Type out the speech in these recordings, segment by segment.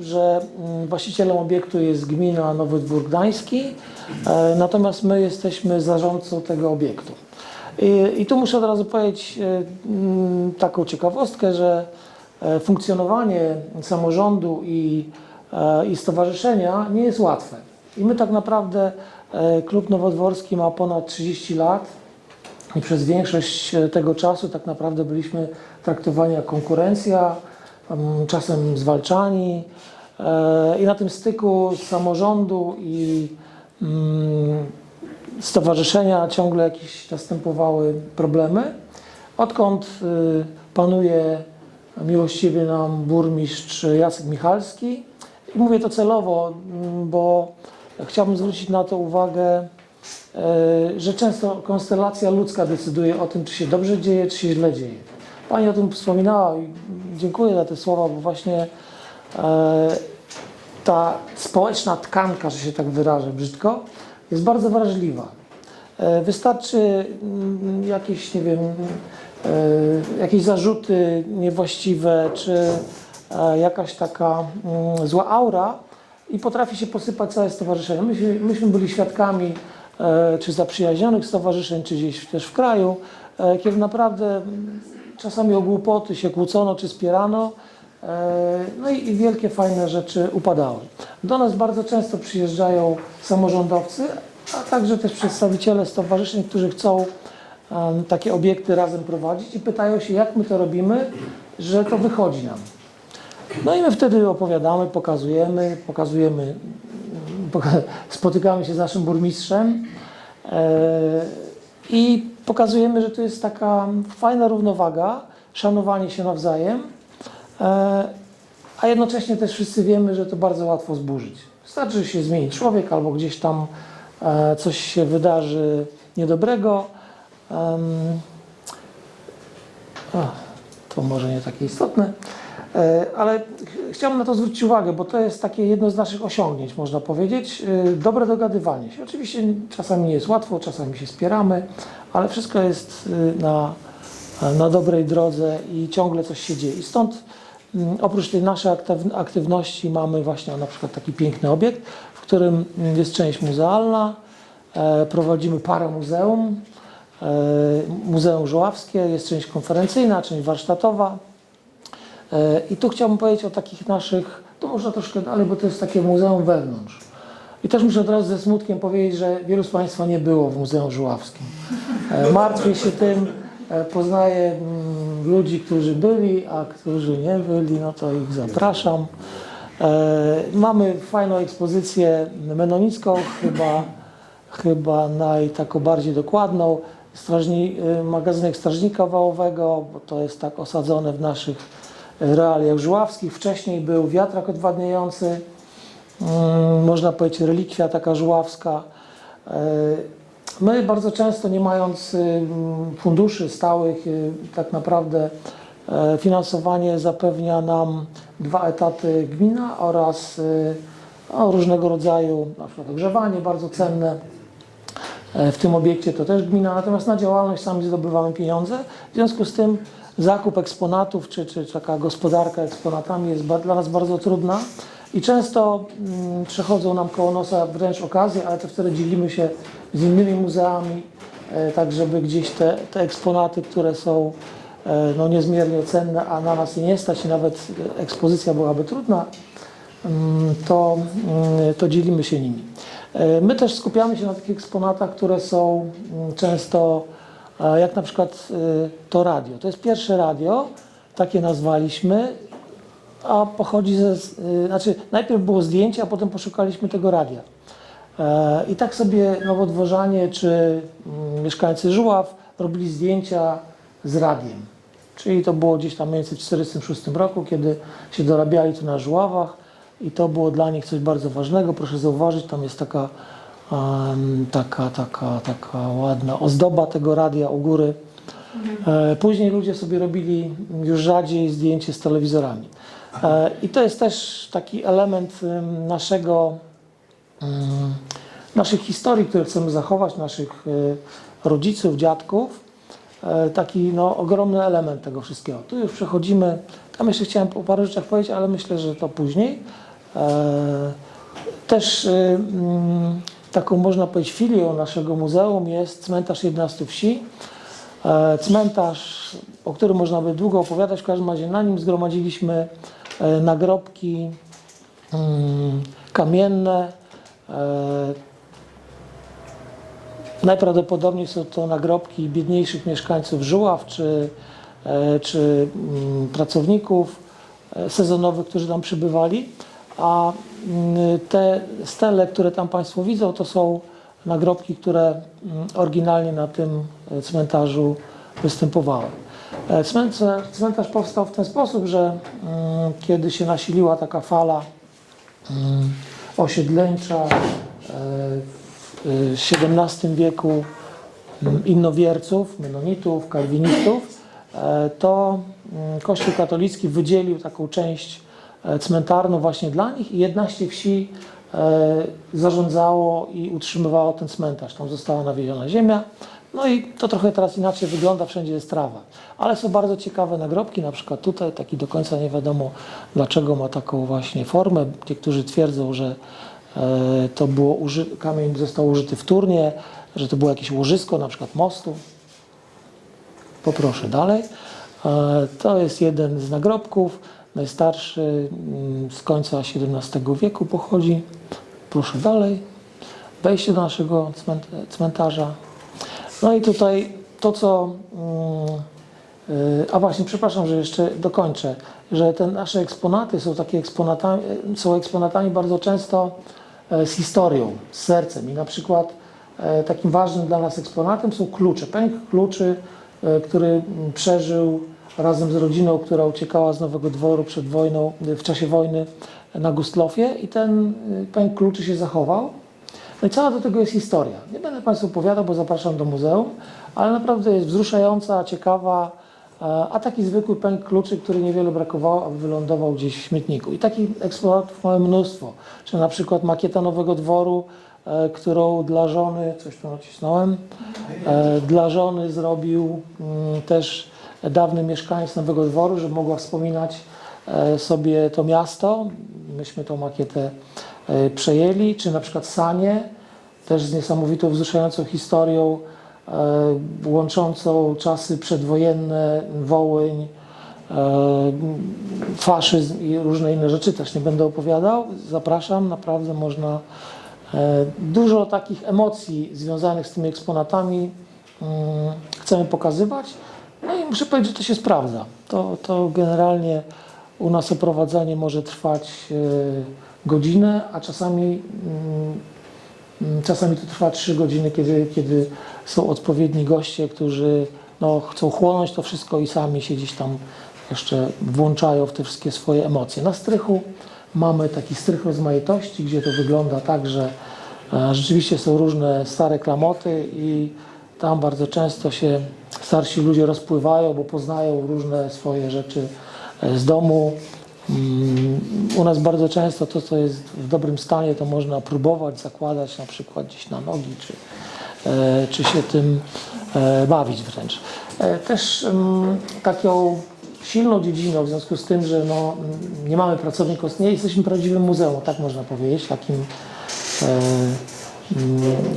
że mm, właścicielem obiektu jest gmina Nowy Dwór Gdański, e, natomiast my jesteśmy zarządcą tego obiektu. I, I tu muszę od razu powiedzieć e, mm, taką ciekawostkę, że e, funkcjonowanie samorządu i, i stowarzyszenia nie jest łatwe. I my tak naprawdę, Klub Nowodworski ma ponad 30 lat i przez większość tego czasu tak naprawdę byliśmy traktowani jak konkurencja, czasem zwalczani. E, I na tym styku samorządu i mm, stowarzyszenia ciągle jakieś następowały problemy. Odkąd y, panuje miłościwie nam burmistrz Jacek Michalski. I mówię to celowo, mm, bo chciałbym zwrócić na to uwagę, e, że często konstelacja ludzka decyduje o tym, czy się dobrze dzieje, czy się źle dzieje. Pani o tym wspominała i dziękuję za te słowa, bo właśnie e, ta społeczna tkanka, że się tak wyrażę brzydko, jest bardzo wrażliwa. E, Wystarczy mm, jakieś, nie wiem, e, jakieś zarzuty niewłaściwe, czy jakaś taka mm, zła aura i potrafi się posypać całe stowarzyszenie. Myśmy, myśmy byli świadkami czy zaprzyjaźnionych stowarzyszeń, czy gdzieś też w kraju, kiedy naprawdę mm, czasami o głupoty się kłócono czy spierano, e, no i, wielkie fajne rzeczy upadały. Do nas bardzo często przyjeżdżają samorządowcy, a także też przedstawiciele stowarzyszeń, którzy chcą takie obiekty razem prowadzić i pytają się, jak my to robimy, że to wychodzi nam. No i my wtedy opowiadamy, pokazujemy, pokazujemy, poka- spotykamy się z naszym burmistrzem e, i pokazujemy, że to jest taka fajna równowaga, szanowanie się nawzajem, e, a jednocześnie też wszyscy wiemy, że to bardzo łatwo zburzyć. Wystarczy, że się zmieni człowiek albo gdzieś tam e, coś się wydarzy niedobrego. To może nie takie istotne, ale ch- chciałbym na to zwrócić uwagę, bo to jest takie jedno z naszych osiągnięć, można powiedzieć. E, Dobre dogadywanie się. Oczywiście czasami nie jest łatwo, czasami się spieramy, ale wszystko jest e, na, na dobrej drodze i ciągle coś się dzieje. I stąd mm, oprócz tej naszej aktyw- aktywności mamy właśnie na przykład taki piękny obiekt, w którym mm, jest część muzealna, e, prowadzimy parę muzeum, e, Muzeum Żuławskie, jest część konferencyjna, część warsztatowa. E, I tu chciałbym powiedzieć o takich naszych, to można troszkę dalej, bo to jest takie muzeum wewnątrz. I też muszę od razu ze smutkiem powiedzieć, że wielu z Państwa nie było w Muzeum Żuławskim. E, Martwię się tym, e, poznaję mm, ludzi, którzy byli, a którzy nie byli, no to ich zapraszam. Mamy fajną ekspozycję menonicką, chyba, chyba naj, bardziej dokładną. Strażni, y, magazynek Strażnika Wałowego, bo to jest tak osadzone w naszych realiach żuławskich. Wcześniej był wiatrak odwadniający, mm, można powiedzieć relikwia taka żuławska. E, My bardzo często nie mając y, mm, funduszy stałych, y, tak naprawdę e, finansowanie zapewnia nam dwa etaty gmina oraz y, no, różnego rodzaju, na przykład ogrzewanie bardzo cenne. E, W tym obiekcie to też gmina, natomiast na działalność sami zdobywamy pieniądze. W związku z tym zakup eksponatów czy, czy taka gospodarka eksponatami jest dla nas bardzo trudna i często mm, przechodzą nam koło nosa wręcz okazje, ale to wtedy dzielimy się z innymi muzeami, e, tak żeby gdzieś te, te eksponaty, które są e, no, niezmiernie cenne, a na nas nie stać i nawet ekspozycja byłaby trudna, mm, to, mm, to dzielimy się nimi. E, My też skupiamy się na takich eksponatach, które są mm, często, e, jak na przykład e, to radio. To jest pierwsze radio, takie nazwaliśmy, a pochodzi ze, znaczy najpierw było zdjęcie, a potem poszukaliśmy tego radia. I tak sobie nowodworzanie czy mm, mieszkańcy Żuław robili zdjęcia z radiem. Czyli to było gdzieś tam mniej więcej w 1946 roku, kiedy się dorabiali tu na Żuławach i to było dla nich coś bardzo ważnego. Proszę zauważyć, tam jest taka, em, taka, taka, taka ładna ozdoba tego radia u góry. E, Później ludzie sobie robili już rzadziej zdjęcie z telewizorami. E, I to jest też taki element em, naszego, naszych historii, które chcemy zachować, naszych e, rodziców, dziadków. Taki no, ogromny element tego wszystkiego. Tu już przechodzimy, Tam jeszcze chciałem o paru rzeczach powiedzieć, ale myślę, że to później. E, Też y, mm, taką można powiedzieć filią naszego muzeum jest cmentarz 11 wsi. E, Cmentarz, o którym można by długo opowiadać, w każdym razie na nim zgromadziliśmy e, nagrobki mm, kamienne. Najprawdopodobniej są to nagrobki biedniejszych mieszkańców Żuław czy, czy mm, pracowników sezonowych, którzy tam przybywali. A mm, te stele, które tam Państwo widzą, to są nagrobki, które mm, oryginalnie na tym e, cmentarzu występowały. E, Cmentarz, powstał w ten sposób, że mm, kiedy się nasiliła taka fala osiedleńcza e, w XVII wieku innowierców, menonitów, kalwinistów, to Kościół katolicki wydzielił taką część cmentarną właśnie dla nich i 11 wsi e, zarządzało i utrzymywało ten cmentarz. Tam została nawieziona ziemia. No i to trochę teraz inaczej wygląda, wszędzie jest trawa. Ale są bardzo ciekawe nagrobki, na przykład tutaj, taki do końca nie wiadomo dlaczego ma taką właśnie formę. Niektórzy twierdzą, że e, to było kamień został użyty wtórnie, że to było jakieś łożysko, na przykład mostu. Poproszę dalej. E, To jest jeden z nagrobków, najstarszy mm, z końca XVII wieku pochodzi. Proszę dalej. Wejście do naszego cment- cmentarza. No i tutaj to, co. mm, y, A właśnie, przepraszam, że jeszcze dokończę, że te nasze eksponaty są takie eksponatami, są eksponatami bardzo często e, z historią, z sercem. I na przykład e, takim ważnym dla nas eksponatem są klucze. Pęk kluczy, e, który mm, przeżył razem z rodziną, która uciekała z Nowego Dworu przed wojną, w czasie wojny na Gustlofie i ten y, pęk kluczy się zachował. No i cała do tego jest historia. Nie będę Państwu opowiadał, bo zapraszam do muzeum, ale naprawdę jest wzruszająca, ciekawa, a taki zwykły pęk kluczy, który niewiele brakowało, aby wylądował gdzieś w śmietniku. I takich eksponatów mamy mnóstwo. Czy na przykład makieta Nowego Dworu, e, którą dla żony, coś tu nacisnąłem, e, dla żony zrobił mm, też dawny mieszkaniec Nowego Dworu, żeby mogła wspominać e, sobie to miasto. Myśmy tą makietę e, przejęli, czy na przykład Sanie, też z niesamowitą, wzruszającą historią, e, łączącą czasy przedwojenne, Wołyń, faszyzm i różne inne rzeczy, też nie będę opowiadał. Zapraszam, naprawdę można dużo takich emocji związanych z tymi eksponatami mm, chcemy pokazywać. I muszę powiedzieć, że to się sprawdza. To, to generalnie u nas oprowadzanie może trwać e, godzinę, a czasami, mm, mm, czasami to trwa 3 godziny, kiedy, kiedy są odpowiedni goście, którzy no, chcą chłonąć to wszystko i sami się gdzieś tam jeszcze włączają w te wszystkie swoje emocje. Na strychu mamy taki strych rozmaitości, gdzie to wygląda tak, że e, rzeczywiście są różne stare klamoty i tam bardzo często się starsi ludzie rozpływają, bo poznają różne swoje rzeczy e, z domu. Mm, U nas bardzo często to, co jest w dobrym stanie, to można próbować zakładać na przykład gdzieś na nogi, czy, e, czy się tym e, bawić wręcz. Też mm, taką silną dziedziną, w związku z tym, że no, mm, nie mamy pracowników, nie jesteśmy prawdziwym muzeum, tak można powiedzieć, takim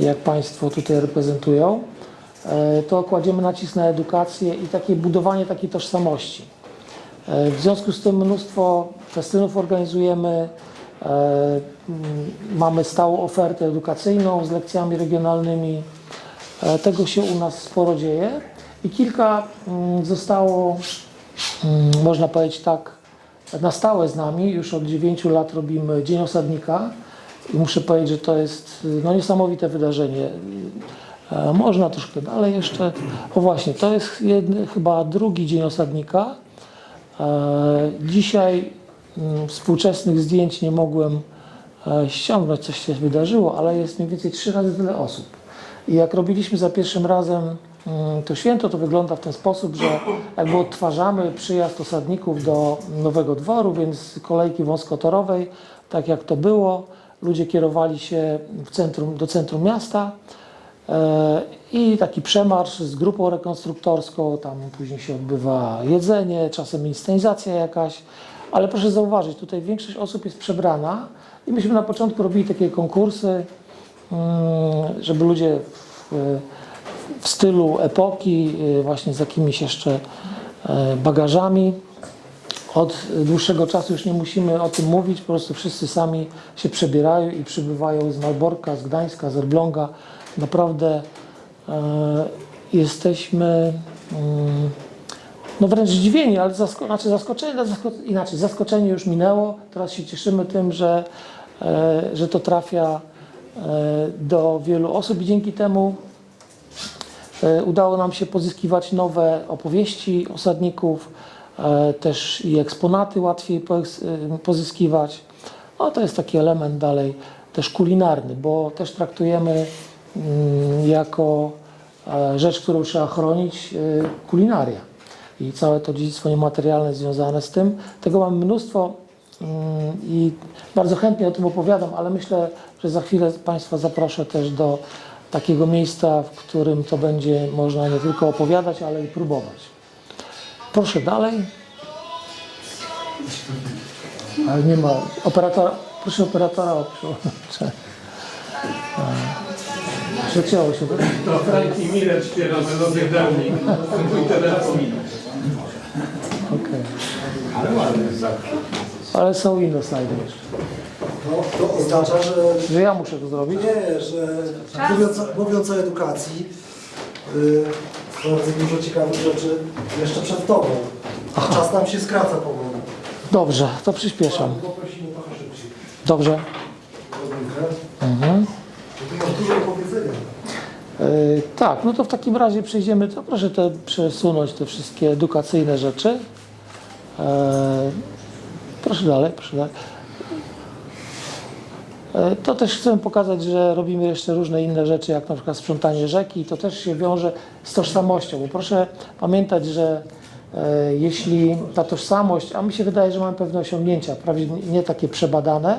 jak Państwo tutaj reprezentują, to kładziemy nacisk na edukację i takie budowanie takiej tożsamości. E, W związku z tym mnóstwo festynów organizujemy, e, mamy stałą ofertę edukacyjną z lekcjami regionalnymi. E, Tego się u nas sporo dzieje i kilka zostało, można powiedzieć tak, na stałe z nami. Już od 9 lat robimy Dzień Osadnika i muszę powiedzieć, że to jest no, niesamowite wydarzenie. E, Można troszkę dalej jeszcze. O właśnie, to jest jedny, chyba drugi Dzień Osadnika. E, Dzisiaj mm, współczesnych zdjęć nie mogłem e, ściągnąć, coś się wydarzyło, ale jest mniej więcej trzy razy tyle osób. I jak robiliśmy za pierwszym razem mm, to święto, to wygląda w ten sposób, że jakby odtwarzamy przyjazd osadników do Nowego Dworu, więc kolejki wąskotorowej, tak jak to było, ludzie kierowali się centrum, do centrum miasta I taki przemarsz z grupą rekonstruktorską, tam później się odbywa jedzenie, czasem inscenizacja jakaś, ale proszę zauważyć, tutaj większość osób jest przebrana i myśmy na początku robili takie konkursy, mm, żeby ludzie w, w stylu epoki, y, właśnie z jakimiś jeszcze e, bagażami. Od dłuższego czasu już nie musimy o tym mówić, po prostu wszyscy sami się przebierają i przybywają z Malborka, z Gdańska, z Elbląga. Naprawdę e, jesteśmy mm, no wręcz zdziwieni, ale zasko- znaczy zaskoczeni, zasko- inaczej, zaskoczenie już minęło. Teraz się cieszymy tym, że, e, że to trafia e, do wielu osób i dzięki temu Udało nam się pozyskiwać nowe opowieści osadników, też i eksponaty łatwiej pozyskiwać. No, to jest taki element dalej też kulinarny, bo też traktujemy jako e, rzecz, którą trzeba chronić, e, kulinaria i całe to dziedzictwo niematerialne związane z tym. Tego mamy mnóstwo mm, i bardzo chętnie o tym opowiadam, ale myślę, że za chwilę Państwa zaproszę też do takiego miejsca, w którym to będzie można nie tylko opowiadać, ale i próbować. Proszę dalej. Ale nie ma operatora. Proszę operatora o przełączenie. A, Przecięło się. To Franki Miller śpiewa melodię dawniej. Mój telefon. Okej. Ale ładny zakres. Ale są inne slajdy jeszcze. No, to oznacza, że Że ja muszę to zrobić? nie, że mówiąc, mówiąc o edukacji, y, bardzo dużo ciekawych rzeczy jeszcze przed Tobą. A czas nam się skraca powoli. Dobrze, to przyspieszam. Poprosimy trochę szybciej. Dobrze. Mhm. Bo Tu masz dużo do powiedzenia. Yy, tak, no to w takim razie przejdziemy, to proszę te, przesunąć te wszystkie edukacyjne rzeczy. Yy, proszę dalej, proszę dalej. Yy, To też chcę pokazać, że robimy jeszcze różne inne rzeczy, jak na przykład sprzątanie rzeki. To też się wiąże z tożsamością, bo proszę pamiętać, że e, jeśli ta tożsamość, a mi się wydaje, że mamy pewne osiągnięcia, prawie nie takie przebadane,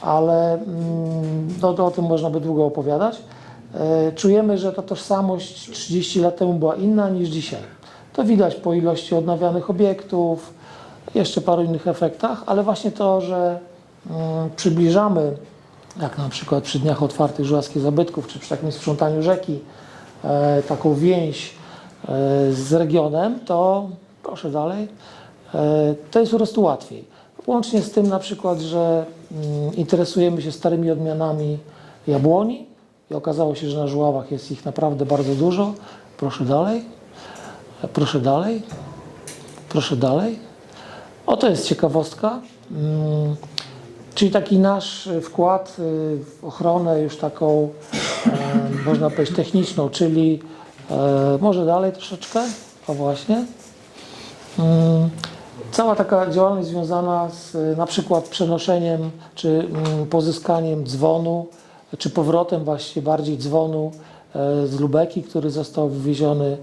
ale mm, no, to o tym można by długo opowiadać. E, Czujemy, że ta tożsamość 30 lat temu była inna niż dzisiaj. To widać po ilości odnawianych obiektów, jeszcze paru innych efektach, ale właśnie to, że mm, przybliżamy, jak na przykład przy Dniach Otwartych Żuławskich Zabytków, czy przy takim sprzątaniu rzeki, e, taką więź e, z regionem, to proszę dalej, to jest po prostu łatwiej. Łącznie z tym na przykład, że mm, interesujemy się starymi odmianami jabłoni i okazało się, że na Żuławach jest ich naprawdę bardzo dużo. Proszę dalej, proszę dalej, proszę dalej. Oto jest ciekawostka. Mm, Czyli taki nasz y, wkład y, w ochronę już taką, e, można powiedzieć, techniczną, czyli e, może dalej troszeczkę, o właśnie. Mm, Cała taka działalność związana z y, na przykład przenoszeniem czy mm, pozyskaniem dzwonu, czy powrotem właściwie bardziej dzwonu e, z Lubeki, który został wywieziony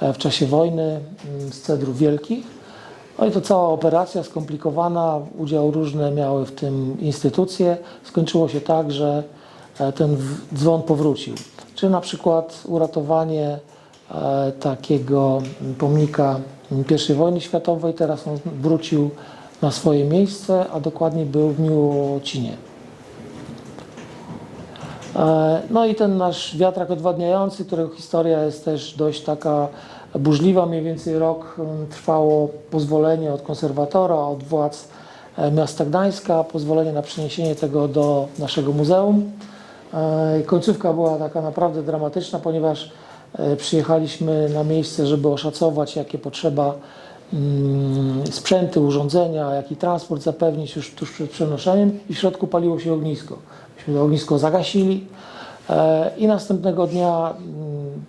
e, w czasie wojny mm, z Cedrów Wielkich. No i to cała operacja skomplikowana, udział różne miały w tym instytucje. Skończyło się tak, że e, ten dzwon powrócił. Czy na przykład uratowanie takiego pomnika I wojny światowej, teraz on wrócił na swoje miejsce, a dokładnie był w Miłocinie. E, No i ten nasz wiatrak odwadniający, którego historia jest też dość taka burzliwa, mniej więcej rok mm, trwało pozwolenie od konserwatora, od władz e, miasta Gdańska, pozwolenie na przeniesienie tego do naszego muzeum. E, Końcówka była taka naprawdę dramatyczna, ponieważ przyjechaliśmy na miejsce, żeby oszacować, jakie potrzeba mm, sprzęty, urządzenia, jaki transport zapewnić już tuż przed przenoszeniem i w środku paliło się ognisko. Myśmy ognisko zagasili e, i następnego dnia mm,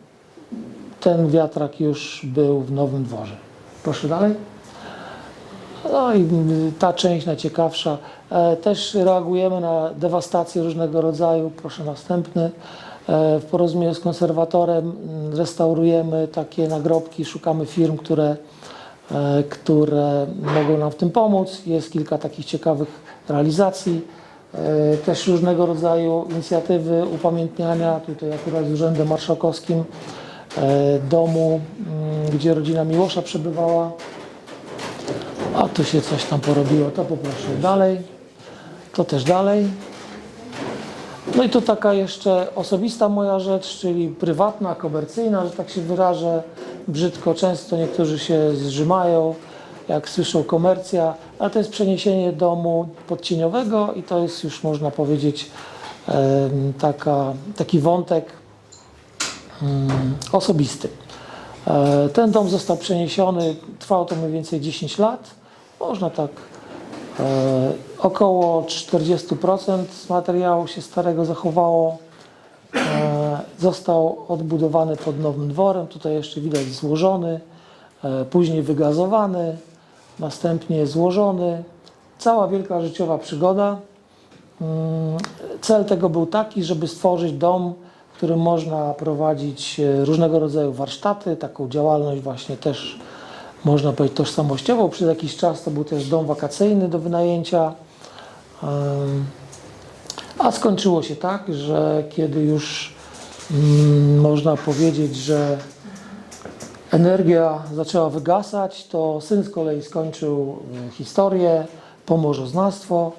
ten wiatrak już był w Nowym Dworze. Proszę dalej. No i ta część najciekawsza. E, Też reagujemy na dewastacje różnego rodzaju. Proszę następny. E, W porozumieniu z konserwatorem mm, restaurujemy takie nagrobki, szukamy firm, które, które mogą nam w tym pomóc. Jest kilka takich ciekawych realizacji. E, też różnego rodzaju inicjatywy upamiętniania, tutaj akurat z Urzędem Marszałkowskim e, domu, mm, gdzie rodzina Miłosza przebywała. A tu się coś tam porobiło, to poproszę dalej. To też dalej. No i to taka jeszcze osobista moja rzecz, czyli prywatna, komercyjna, że tak się wyrażę. Brzydko często niektórzy się zrzymają, jak słyszą komercja, ale to jest przeniesienie domu podcieniowego i to jest już można powiedzieć taka, taki wątek mm, osobisty. E, Ten dom został przeniesiony, trwało to mniej więcej 10 lat. Można tak e, około 40% z materiału się starego zachowało. E, Został odbudowany pod nowym dworem, tutaj jeszcze widać złożony, później wygazowany, następnie złożony. Cała wielka życiowa przygoda. Mm, Cel tego był taki, żeby stworzyć dom, w którym można prowadzić e, różnego rodzaju warsztaty, taką działalność właśnie też można powiedzieć tożsamościową. Przez jakiś czas to był też dom wakacyjny do wynajęcia. A skończyło się tak, że kiedy już mm, można powiedzieć, że energia zaczęła wygasać, to syn z kolei skończył e, historię, pomorzoznawstwo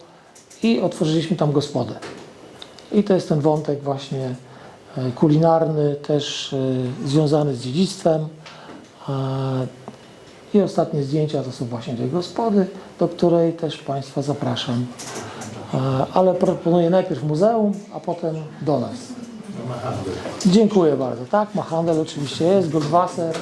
i otworzyliśmy tam gospodę. I to jest ten wątek właśnie e, kulinarny, też e, związany z dziedzictwem. E, I ostatnie zdjęcia to są właśnie tej gospody, do której też Państwa zapraszam. Ale proponuję najpierw muzeum, a potem do nas. Dziękuję bardzo. Tak, ma handel oczywiście jest, Goldwasser.